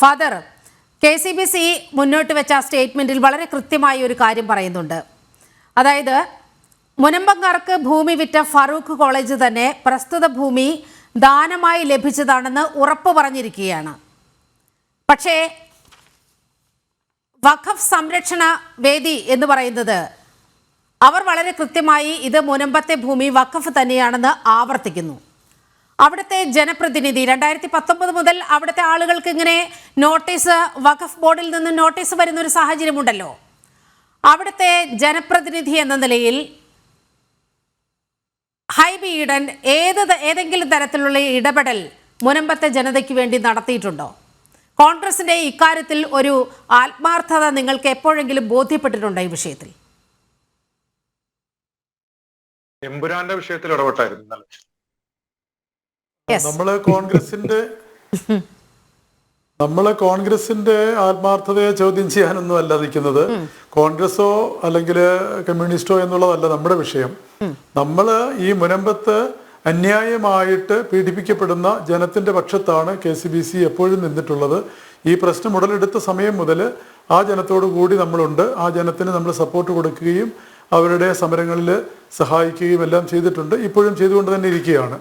Father K C B C മുന്നോട്ട് വെച്ച സ്റ്റേറ്റ്മെന്റിൽ വളരെ കൃത്യമായ ഒരു കാര്യം പറയുന്നുണ്ട്. അതായത് മുനമ്പങ്കാർക്ക് ഭൂമി വിറ്റ ഫറൂഖ് കോളേജ് തന്നെ പ്രസ്തുത ഭൂമി ദാനമായി ലഭിച്ചതാണെന്ന് ഉറപ്പ് പറഞ്ഞിരിക്കുകയാണ്. പക്ഷേ വഖഫ് സംരക്ഷണ വേദി എന്ന് പറയുന്നത് അവർ വളരെ കൃത്യമായി ഇത് മുനമ്പത്തെ ഭൂമി വഖഫ് തന്നെയാണെന്ന് ആവർത്തിക്കുന്നു. അവിടുത്തെ ജനപ്രതിനിധി രണ്ടായിരത്തി പത്തൊമ്പത് മുതൽ അവിടുത്തെ ആളുകൾക്ക് ഇങ്ങനെ നോട്ടീസ് വഖഫ് ബോർഡിൽ നിന്ന് നോട്ടീസ് വരുന്ന ഒരു സാഹചര്യമുണ്ടല്ലോ. അവിടുത്തെ ജനപ്രതിനിധി എന്ന നിലയിൽ ഹൈബി ഈഡൻ ഏത് ഏതെങ്കിലും തരത്തിലുള്ള ഇടപെടൽ മുനമ്പത്തെ ജനതയ്ക്ക് വേണ്ടി നടത്തിയിട്ടുണ്ടോ? കോൺഗ്രസിന്റെ ഇക്കാര്യത്തിൽ ഒരു ആത്മാർത്ഥത നിങ്ങൾക്ക് എപ്പോഴെങ്കിലും ബോധ്യപ്പെട്ടിട്ടുണ്ടോ ഈ വിഷയത്തിൽ? എമ്പുരാന്റെ വിഷയത്തിൽ ഇടപെട്ടായിരുന്നു. നമ്മൾ കോൺഗ്രസിന്റെ നമ്മൾ കോൺഗ്രസിന്റെ ആത്മാർത്ഥതയെ ചോദ്യം ചെയ്യാനൊന്നും അല്ല നിൽക്കുന്നത്. കോൺഗ്രസോ അല്ലെങ്കിൽ കമ്മ്യൂണിസ്റ്റോ എന്നുള്ളതല്ല നമ്മുടെ വിഷയം. നമ്മൾ ഈ മുനമ്പത്ത് അന്യായമായിട്ട് പീഡിപ്പിക്കപ്പെടുന്ന ജനത്തിന്റെ പക്ഷത്താണ് കെ സി ബി സി എപ്പോഴും നിന്നിട്ടുള്ളത്. ഈ പ്രശ്നം ഉടലെടുത്ത സമയം മുതൽ ആ ജനത്തോടു കൂടി നമ്മളുണ്ട്. ആ ജനത്തിന് നമ്മൾ സപ്പോർട്ട് കൊടുക്കുകയും അവരുടെ സമരങ്ങളിൽ സഹായിക്കുകയും എല്ലാം ചെയ്തിട്ടുണ്ട്. ഇപ്പോഴും ചെയ്തുകൊണ്ട് തന്നെ ഇരിക്കുകയാണ്.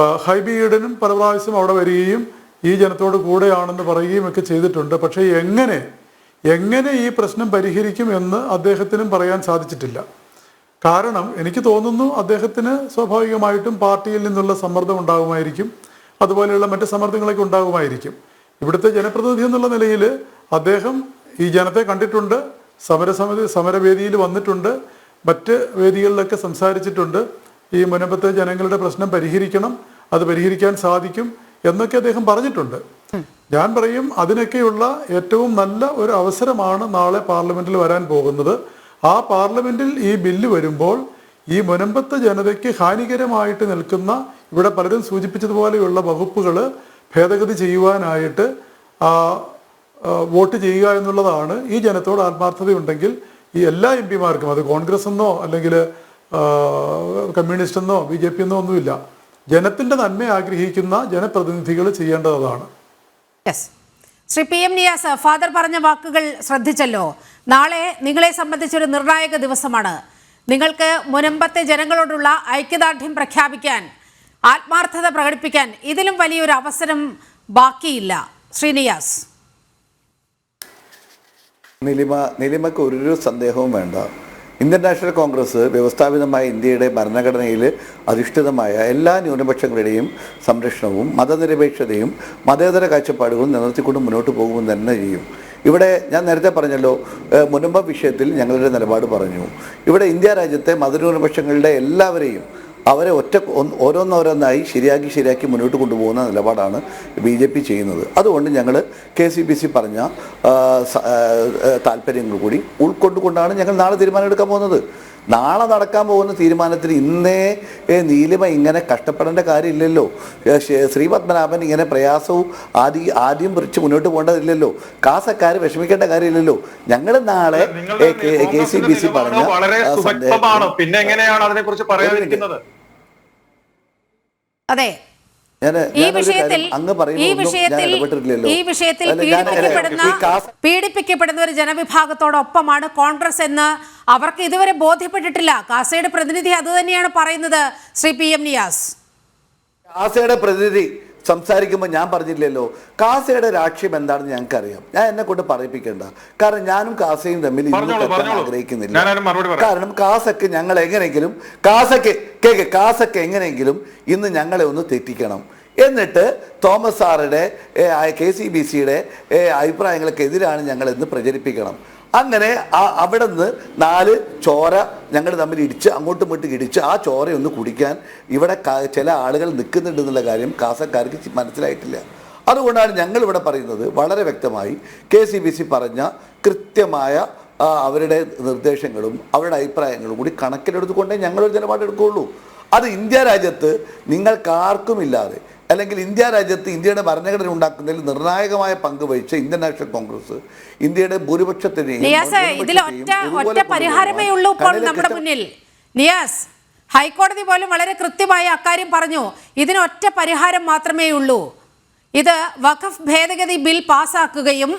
ഹൈബി ഈഡനും പല പ്രാവശ്യം അവിടെ വരികയും ഈ ജനത്തോട് കൂടെയാണെന്ന് പറയുകയും ഒക്കെ ചെയ്തിട്ടുണ്ട്. പക്ഷേ എങ്ങനെ എങ്ങനെ ഈ പ്രശ്നം പരിഹരിക്കും എന്ന് അദ്ദേഹത്തിനും പറയാൻ സാധിച്ചിട്ടില്ല. കാരണം എനിക്ക് തോന്നുന്നു അദ്ദേഹത്തിന് സ്വാഭാവികമായിട്ടും പാർട്ടിയിൽ നിന്നുള്ള സമ്മർദ്ദം ഉണ്ടാകുമായിരിക്കും. അതുപോലെയുള്ള മറ്റ് സമ്മർദ്ദങ്ങളൊക്കെ ഉണ്ടാകുമായിരിക്കും. ഇവിടുത്തെ ജനപ്രതിനിധി എന്നുള്ള നിലയിൽ അദ്ദേഹം ഈ ജനത്തെ കണ്ടിട്ടുണ്ട്. സമരസമിതി സമരവേദിയിൽ വന്നിട്ടുണ്ട്. മറ്റ് വേദികളിലൊക്കെ സംസാരിച്ചിട്ടുണ്ട്. ഈ മുനമ്പത്തെ ജനങ്ങളുടെ പ്രശ്നം പരിഹരിക്കണം അത് പരിഹരിക്കാൻ സാധിക്കും എന്നൊക്കെ അദ്ദേഹം പറഞ്ഞിട്ടുണ്ട്. ഞാൻ പറയും അതിനൊക്കെയുള്ള ഏറ്റവും നല്ല ഒരു അവസരമാണ് നാളെ പാർലമെന്റിൽ വരാൻ പോകുന്നത്. ആ പാർലമെന്റിൽ ഈ ബില്ല് വരുമ്പോൾ ഈ മുനമ്പത്തെ ജനതയ്ക്ക് ഹാനികരമായിട്ട് നിൽക്കുന്ന ഇവിടെ പലരും സൂചിപ്പിച്ചതുപോലെയുള്ള വകുപ്പുകൾ ഭേദഗതി ചെയ്യുവാനായിട്ട് വോട്ട് ചെയ്യുക എന്നുള്ളതാണ് ഈ ജനത്തോട് ആത്മാർത്ഥതയുണ്ടെങ്കിൽ ഈ എല്ലാ എം പിമാർക്കും അത് കോൺഗ്രസ് എന്നോ അല്ലെങ്കിൽ കമ്മ്യൂണിസ്റ്റ് എന്നോ ബി ജെ പി എന്നോ ഒന്നുമില്ല. ജനത്തിന്റെ നന്മ ആഗ്രഹിക്കുന്ന ജനപ്രതിനിധികൾ ചെയ്യേണ്ടത് അതാണ് Shri P M Niyas father പറഞ്ഞ വാക്കുകൾ ശ്രദ്ധിച്ചല്ലോ. നാളെ നിങ്ങളെ സംബന്ധിച്ചൊരു നിർണായക ദിവസമാണ്. നിങ്ങൾക്ക് മുനമ്പത്തെ ജനങ്ങളോടുള്ള ഐക്യദാർഢ്യം പ്രഖ്യാപിക്കാൻ ആത്മാർത്ഥത പ്രകടിപ്പിക്കാൻ ഇതിലും വലിയൊരു അവസരം ബാക്കിയില്ല. ശ്രീ നിയാസ്. നിലിമ നിലിമക്ക് ഒരു സന്ദേഹവും വേണ്ട. ഇന്ത്യൻ നാഷണൽ കോൺഗ്രസ് വ്യവസ്ഥാപിതമായ ഇന്ത്യയുടെ ഭരണഘടനയിൽ അധിഷ്ഠിതമായ എല്ലാ ന്യൂനപക്ഷങ്ങളുടെയും സംരക്ഷണവും മതനിരപേക്ഷതയും മതേതര കാഴ്ചപ്പാടുകളും നിലനിർത്തിക്കൊണ്ട് മുന്നോട്ട് പോകുമെന്ന് തന്നെ ചെയ്യും. ഇവിടെ ഞാൻ നേരത്തെ പറഞ്ഞല്ലോ മുനമ്പ വിഷയത്തിൽ ഞങ്ങളുടെ നിലപാട് പറഞ്ഞു. ഇവിടെ ഇന്ത്യ രാജ്യത്തെ മതന്യൂനപക്ഷങ്ങളുടെ എല്ലാവരെയും അവരെ ഒറ്റ ഓരോന്നോരോന്നായി ശരിയാക്കി ശരിയാക്കി മുന്നോട്ട് കൊണ്ടുപോകുന്ന നിലപാടാണ് ബി ജെ പി ചെയ്യുന്നത്. അതുകൊണ്ട് ഞങ്ങൾ കെ സി ബി സി പറഞ്ഞ താല്പര്യങ്ങൾ കൂടി ഉൾക്കൊണ്ടുകൊണ്ടാണ് ഞങ്ങൾ നാളെ തീരുമാനമെടുക്കാൻ പോകുന്നത്. നാളെ നടക്കാൻ പോകുന്ന തീരുമാനത്തിന് ഇന്നേ നീലിമ ഇങ്ങനെ കഷ്ടപ്പെടേണ്ട കാര്യമില്ലല്ലോ. ശ്രീപത്മനാഭൻ ഇങ്ങനെ പ്രയാസവും ആദ്യം ആദ്യം പറിച്ച് മുന്നോട്ട് പോകേണ്ടതില്ലല്ലോ. കാസക്കാർ വിഷമിക്കേണ്ട കാര്യമില്ലല്ലോ. ഞങ്ങൾ നാളെ കെ സി ബി സി പറഞ്ഞു പിന്നെ എങ്ങനെയാണ് അതിനെക്കുറിച്ച് പറയാതിരിക്കുന്നത്? അതെ. ഈ വിഷയത്തിൽ ഈ വിഷയത്തിൽ ഈ വിഷയത്തിൽ പീഡിപ്പിക്കപ്പെടുന്ന പീഡിപ്പിക്കപ്പെടുന്ന ഒരു ജനവിഭാഗത്തോടൊപ്പമാണ് കോൺഗ്രസ് എന്ന് അവർക്ക് ഇതുവരെ ബോധ്യപ്പെട്ടിട്ടില്ല. കാസയുടെ പ്രതിനിധി അത് തന്നെയാണ് പറയുന്നത്. Shri P M Niyas. കാസയുടെ പ്രതിനിധി സംസാരിക്കുമ്പോൾ ഞാൻ പറഞ്ഞില്ലല്ലോ. കാസയുടെ രാഷ്ട്രീയം എന്താണെന്ന് ഞങ്ങൾക്ക് അറിയാം ഞാൻ എന്നെ കൊണ്ട് പറയിപ്പിക്കേണ്ട. കാരണം ഞാനും കാസയും തമ്മിൽ. ആഗ്രഹിക്കുന്നില്ല. കാരണം കാസക്ക് ഞങ്ങൾ എങ്ങനെയെങ്കിലും കാസക്ക് കേക്ക് കാസക്ക് എങ്ങനെയെങ്കിലും ഇന്ന് ഞങ്ങളെ ഒന്ന് തെറ്റിക്കണം. എന്നിട്ട് തോമസ് സാറുടെ കെ സി ബി സിയുടെ അഭിപ്രായങ്ങൾക്കെതിരാണ് ഞങ്ങൾ ഇന്ന് പ്രചരിപ്പിക്കണം. അങ്ങനെ ആ അവിടെ നിന്ന് നാല് ചോര ഞങ്ങൾ തമ്മിൽ ഇടിച്ച് അങ്ങോട്ടും ഇങ്ങോട്ടും ഇടിച്ച് ആ ചോരയൊന്ന് കുടിക്കാൻ ഇവിടെ ചില ആളുകൾ നിൽക്കുന്നുണ്ട് എന്നുള്ള കാര്യം കാസക്കാർക്ക് മനസ്സിലായിട്ടില്ല. അതുകൊണ്ടാണ് ഞങ്ങൾ ഇവിടെ പറയുന്നത് വളരെ വ്യക്തമായി കെ സി ബി സി പറഞ്ഞ കൃത്യമായ അവരുടെ നിർദ്ദേശങ്ങളും അവരുടെ അഭിപ്രായങ്ങളും കൂടി കണക്കിലെടുത്തുകൊണ്ടേ ഞങ്ങളൊരു നിലപാടെടുക്കുകയുള്ളൂ. അത് ഇന്ത്യ രാജ്യത്ത് നിങ്ങൾക്കാർക്കുമില്ലാതെ അല്ലെങ്കിൽ ഇന്ത്യ രാജ്യത്ത് ഇന്ത്യയുടെ ഭരണഘടന ഉണ്ടാക്കുന്നതിൽ നിർണായകമായ പങ്ക് വഹിച്ച ഇന്ത്യൻ നാഷണൽ കോൺഗ്രസ് ഇന്ത്യയുടെ ഭൂരിപക്ഷത്തിനെയും നിയാസ് ഹൈക്കോടതി പോലും വളരെ കൃത്യമായ അക്കാര്യം പറഞ്ഞു. ഇതിനൊറ്റ ഒറ്റ പരിഹാരം മാത്രമേ ഉള്ളൂ. ഇത് വഖഫ് ഭേദഗതി ബിൽ പാസാക്കുകയും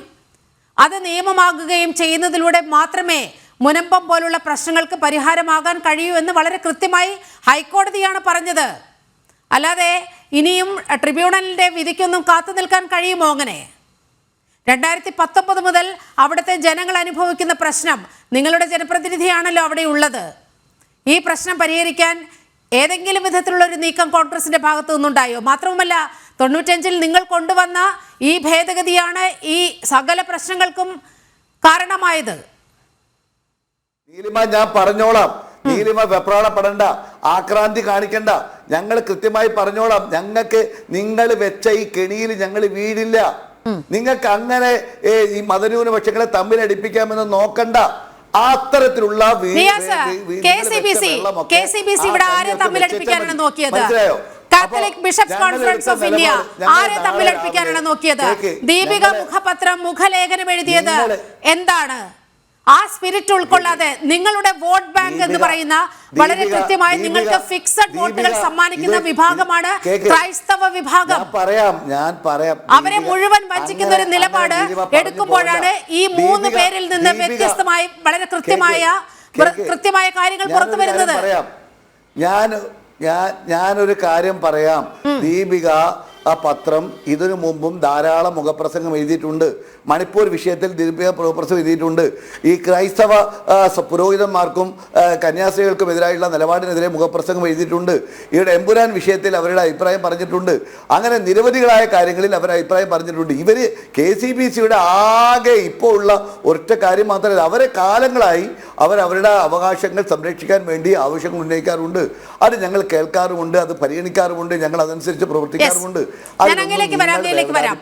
അത് നിയമമാകുകയും ചെയ്യുന്നതിലൂടെ മാത്രമേ മുനമ്പം പോലുള്ള പ്രശ്നങ്ങൾക്ക് പരിഹാരമാകാൻ കഴിയൂ എന്ന് വളരെ കൃത്യമായി ഹൈക്കോടതിയാണ് പറഞ്ഞത്. അല്ലാതെ ഇനിയും ട്രിബ്യൂണലിന്റെ വിധിക്കൊന്നും കാത്തു നിൽക്കാൻ കഴിയുമോ അങ്ങനെ? രണ്ടായിരത്തി പത്തൊമ്പത് മുതൽ അവിടുത്തെ ജനങ്ങൾ അനുഭവിക്കുന്ന പ്രശ്നം നിങ്ങളുടെ ജനപ്രതിനിധിയാണല്ലോ അവിടെ ഉള്ളത്. ഈ പ്രശ്നം പരിഹരിക്കാൻ ഏതെങ്കിലും വിധത്തിലുള്ള ഒരു നീക്കം കോൺഗ്രസിന്റെ ഭാഗത്തു നിന്നുണ്ടായോ? മാത്രവുമല്ല തൊണ്ണൂറ്റഞ്ചിൽ നിങ്ങൾ കൊണ്ടുവന്ന ഈ ഭേദഗതിയാണ് ഈ സകല പ്രശ്നങ്ങൾക്കും കാരണമായത്. നീലിമ ഞാൻ പറഞ്ഞോളാം. നീലിമ വെപ്രാളപ്പെടണ്ട ആക്രാന്തി കാണിക്കണ്ട. ഞങ്ങൾ കൃത്യമായി പറഞ്ഞോളാം. ഞങ്ങൾക്ക് നിങ്ങൾ വെച്ച ഈ കെണിയിൽ ഞങ്ങൾ വീഴില്ല നിങ്ങൾക്ക് അങ്ങനെ ഈ മതന്യൂനപക്ഷങ്ങളെ തമ്മിലടിപ്പിക്കാമെന്ന് നോക്കണ്ട. അത്തരത്തിലുള്ള മനസ്സിലായോ? Catholic Bishops Conference of India ആരെ നാളെ തമ്മിലടിപ്പിക്കാനാണ് നോക്കിയത്? ദീപിക മുഖപത്രം മുഖലേഖനം എഴുതിയത് എന്താണ്? ആ സ്പിരിറ്റ് ഉൾക്കൊള്ളാതെ നിങ്ങളുടെ വോട്ട് ബാങ്ക് എന്ന് പറയുന്ന വളരെ കൃത്യമായി നിങ്ങൾക്ക് ഫിക്സഡ് വോട്ടുകൾ സമ്മാനിക്കുന്ന വിഭാഗമാണ്. ക്രൈസ്തവ വിഭാഗം. പറയാം ഞാൻ പറയാം. അവരെ മുഴുവൻ വഞ്ചിക്കുന്ന ഒരു നിലപാട് എടുക്കുമ്പോഴാണ് ഈ മൂന്ന് പേരിൽ നിന്ന് വ്യത്യസ്തമായി വളരെ കൃത്യമായ. കൃത്യമായ കാര്യങ്ങൾ പുറത്തു വരുന്നത്. ഞാൻ ഞാൻ ഞാനൊരു കാര്യം പറയാം. ദീപിക ആ പത്രം ഇതിനു മുമ്പും ധാരാളം മുഖപ്രസംഗം എഴുതിയിട്ടുണ്ട്. മണിപ്പൂർ വിഷയത്തിൽ ദീപിക മുഖപ്രസംഗം എഴുതിയിട്ടുണ്ട്. ഈ ക്രൈസ്തവ പുരോഹിതന്മാർക്കും ആ, കന്യാസ്ത്രീകൾക്കും എതിരായുള്ള നിലപാടിനെതിരെ മുഖപ്രസംഗം എഴുതിയിട്ടുണ്ട്. ഇവിടെ എമ്പുരാൻ വിഷയത്തിൽ അവരുടെ അഭിപ്രായം പറഞ്ഞിട്ടുണ്ട്. അങ്ങനെ നിരവധികളായ കാര്യങ്ങളിൽ അവർ അഭിപ്രായം പറഞ്ഞിട്ടുണ്ട്. ഇവർ കെ സി ബി സിയുടെ ആകെ ഇപ്പോൾ ഉള്ള ഒറ്റ കാര്യം മാത്രമല്ല അവരെ കാലങ്ങളായി അവർ അവരുടെ അവകാശങ്ങൾ സംരക്ഷിക്കാൻ വേണ്ടി ആവശ്യങ്ങൾ ഉന്നയിക്കാറുണ്ട്. അത് ഞങ്ങൾ കേൾക്കാറുമുണ്ട് അത് പരിഗണിക്കാറുമുണ്ട് ഞങ്ങൾ അതനുസരിച്ച് പ്രവർത്തിക്കാറുമുണ്ട്. ഞാൻ അങ്ങനെ വരാം, അങ്ങനെ വരാം.